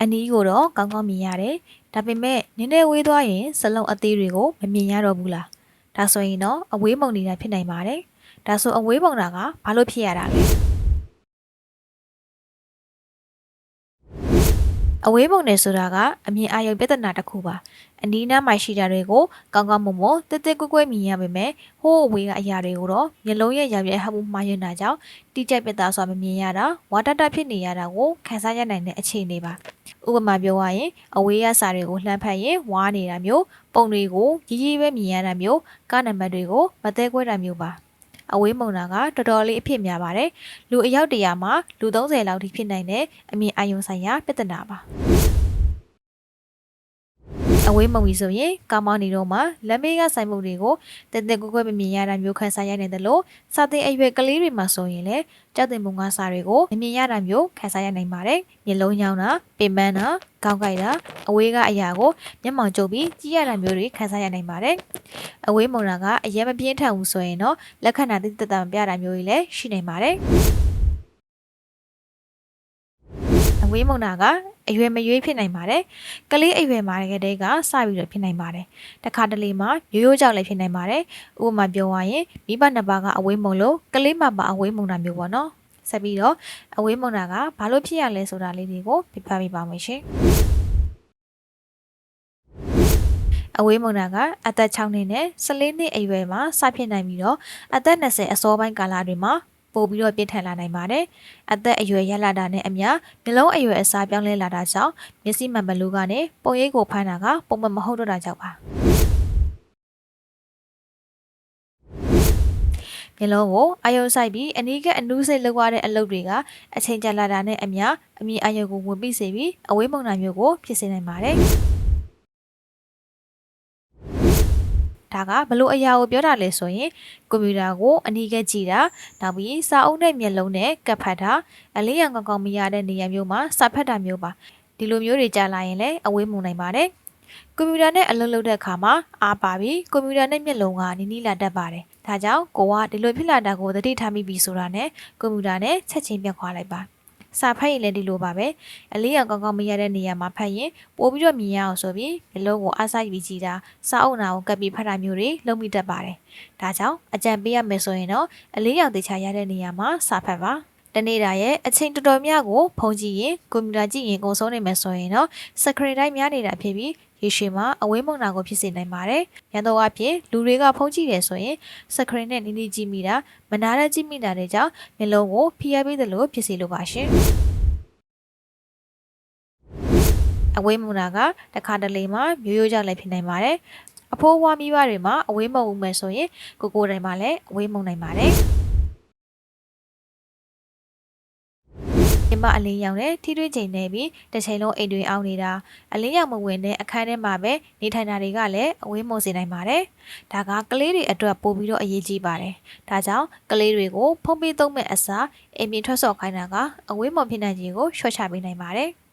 အနီးကိုတော့ကောင်းကောင်းမြင်ရတယ်ဒါပေမဲ့နင်းနေဝေးသွားရင်စလုံးအသေးတွေကိုမမြင်ရတော့ဘူးလားဒါဆိုရင်တော့အဝေးမုံနေတာဖြစ်နိုင်ပါတယ်ဒါဆိုအဝေးမုံတာကဘာလို့ဖြစ်ရတာလဲ အဝေးပုံနယ်ဆိုတာကအမြင်အာရုံပြဿနာတစ်ခုပါအနီးနားမှာရှိတာတွေကိုကောင်းကောင်းမွန်မွန်တက်တက်ကွက်ကွက်မြင်ရပေမဲ့ဟိုးအဝေးကအရာတွေကိုတော့မျက်လုံးရဲ့ရောင်ရဲဟမှုမှားယွင်းတာကြောင့်တိကျပြတ်သားစွာမမြင်ရတာဝါတတဖြစ်နေရတာကိုခန်းစားရနိုင်တဲ့အခြေအနေပါဥပမာပြောရရင်အဝေးရစာတွေကိုလှမ်းဖက်ရင်ဝါးနေတာမျိုးပုံတွေကိုကြီးကြီးပဲမြင်ရတာမျိုးကားနံပါတ်တွေကိုမသေးခွဲတာမျိုးပါ အဝေးမုံတာကတော်တော်လေးအဖြစ်များပါတယ်လူအယောက်တရာမှာလူ30လောက်ထိဖြစ်နိုင်တဲ့အမြင်အာရုံဆိုင်ရာပြဿနာပါ အဝေးမုံကြီးဆိုရင်ကာမောင်းနေတော့မှလက်မေးကဆိုင်မှုတွေကိုတက်တက်ကွက်ကွက်မမြင်ရတာမျိုးခန်းစားရနိုင်တယ်လို့စာသင်အရွယ်ကလေးတွေမှာဆိုရင်လည်းကြောက်တင်ပုံကစားတွေကိုမမြင်ရတာမျိုးခန်းစားရနိုင်ပါတယ်မျက်လုံးညောင်းတာပင်ပန်းတာကောင်းကြိုက်တာအဝေးကအရာကိုမျက်မှောင်ကျုပ်ပြီးကြည့်ရတာမျိုးတွေခန်းစားရနိုင်ပါတယ်အဝေးမုံတာကအရင်မပြင်းထန်ဘူးဆိုရင်တော့လက္ခဏာတိတိတတ်မပြတာမျိုးတွေလည်းရှိနိုင်ပါတယ် ဝေးမုံတာကအရွယ်မရွေးဖြစ်နိုင်ပါတယ်။ကလေးအရွယ်မှာကတည်းကစပြီးတော့ဖြစ်နိုင်ပါတယ်။တခါတလေမှာရိုးရိုးကြောက်လည်းဖြစ်နိုင်ပါတယ်။ဥပမာပြောရရင်မိဘနှစ်ပါးကအဝေးမုံလို့ကလေးမှပါအဝေးမုံတာမျိုးပေါ့နော်။ဆက်ပြီးတော့အဝေးမုံတာကဘာလို့ဖြစ်ရလဲဆိုတာလေးတွေကိုပြပြပေးပါမယ်ရှင်။အဝေးမုံတာကအသက်6နှစ်နဲ့14နှစ်အရွယ်မှာစဖြစ်နိုင်ပြီးတော့အသက်20အစောပိုင်းကာလတွေမှာ ပို့ပြီးတော့ပြင်းထန်လာနိုင်ပါတယ်။အသက်အရွယ်ရလာတာနဲ့အမျှမျိုးလုံးအရွယ်အစားပြောင်းလဲလာတာကြောင့်မျက်စိမှန်မလူကနေပုံရိပ်ကိုဖမ်းတာကပုံမမဟုတ်တော့တာကြောင့်ပါ။မျိုးလုံးကိုအာယုံဆိုင်ပြီးအနီးကအနူးစိတ်လောက်ရတဲ့အလုပ်တွေကအချိန်ကြာလာတာနဲ့အမျှအမြင်အာယုံကိုဝင်ပြီးစေပြီးအဝေးမုံတာမျိုးကိုဖြစ်စေနိုင်ပါတယ်။ ဒါကဘလို့အရာကိုပြောတာလဲဆိုရင်ကွန်ပျူတာကိုအနီးကကြည့်တာနောက်ပြီးစာအုပ်နဲ့မျက်လုံးနဲ့ကပ်ဖတ်တာအလေးရန်ကောင်းကောင်းမရတဲ့နေရာမျိုးမှာစာဖတ်တာမျိုးပါဒီလိုမျိုးတွေကြာလာရင်လည်းအဝေးမုံနိုင်ပါတယ်ကွန်ပျူတာနဲ့အလုပ်လုပ်တဲ့အခါမှာအားပါပြီးကွန်ပျူတာနဲ့မျက်လုံးကနီးနီးလာတတ်ပါတယ်ဒါကြောင့်ကိုကဒီလိုဖြစ်လာတာကိုသတိထားမိပြီဆိုတာနဲ့ကွန်ပျူတာနဲ့ချက်ချင်းပြတ်ခွာလိုက်ပါ စာဖတ်ရင်လည်းဒီလိုပါပဲအလေးရောင်ကောင်းကောင်းမရတဲ့နေရာမှာဖတ်ရင်ပို့ပြီးတော့မြင်ရအောင်ဆိုပြီးမျက်လုံးကိုအားစားပြီးကြည့်တာစာအုပ်နာကိုကပ်ပြီးဖတ်တာမျိုးတွေလုပ်မိတတ်ပါတယ်ဒါကြောင့်အကြံပေးရမယ်ဆိုရင်တော့အလေးရောင်တေချာရတဲ့နေရာမှာစာဖတ်ပါတနေ့တာရဲ့အချိန်တော်တော်များကိုဖုန်းကြည့်ရင်ကွန်ပျူတာကြည့်ရင်ကုန်ဆုံးနေမယ်ဆိုရင်တော့စကရင်တိုင်းများနေတာဖြစ်ပြီး ရေရှည်မှာအဝေးမုံနာကိုဖြစ်စေနိုင်ပါတယ်။ရန်တော့အဖြစ်လူတွေကဖုန်းကြည့်တယ်ဆိုရင်စကရင်နဲ့နီးနီးကြည့်မိတာမနာတဲ့ကြည့်မိတာတွေကြောင့်မျက်လုံးကိုဖိအားပေးသလိုဖြစ်စေလိုပါရှင်။အဝေးမုံနာကတခါတလေမှမျိုးရိုးကြောင့်လည်းဖြစ်နိုင်ပါတယ်။အဖိုးဝါမိဘတွေမှာအဝေးမုံဦးမယ်ဆိုရင်ကိုကိုတိုင်မှာလည်းအဝေးမုံနိုင်ပါတယ်။ မြမအလင်းရောင်နဲ့ထိတွေ့ချိန်နေပြီးတစ်ချိန်လုံးအိမ်တွင်အောင်နေတာအလင်းရောင်မဝင်တဲ့အခန်းထဲမှာပဲနေထိုင်တာတွေကလည်းအဝေးမုံစေနိုင်ပါတယ်။ဒါကကလေးတွေအတွက်ပို့ပြီးတော့အရေးကြီးပါတယ်။ဒါကြောင့်ကလေးတွေကိုဖုံးပေးသုံးမဲ့အစားအိမ်ပြင်ထွက်ဆော့ခိုင်းတာကအဝေးမုံဖြစ်နိုင်ခြင်းကိုလျှော့ချပေးနိုင်ပါတယ်။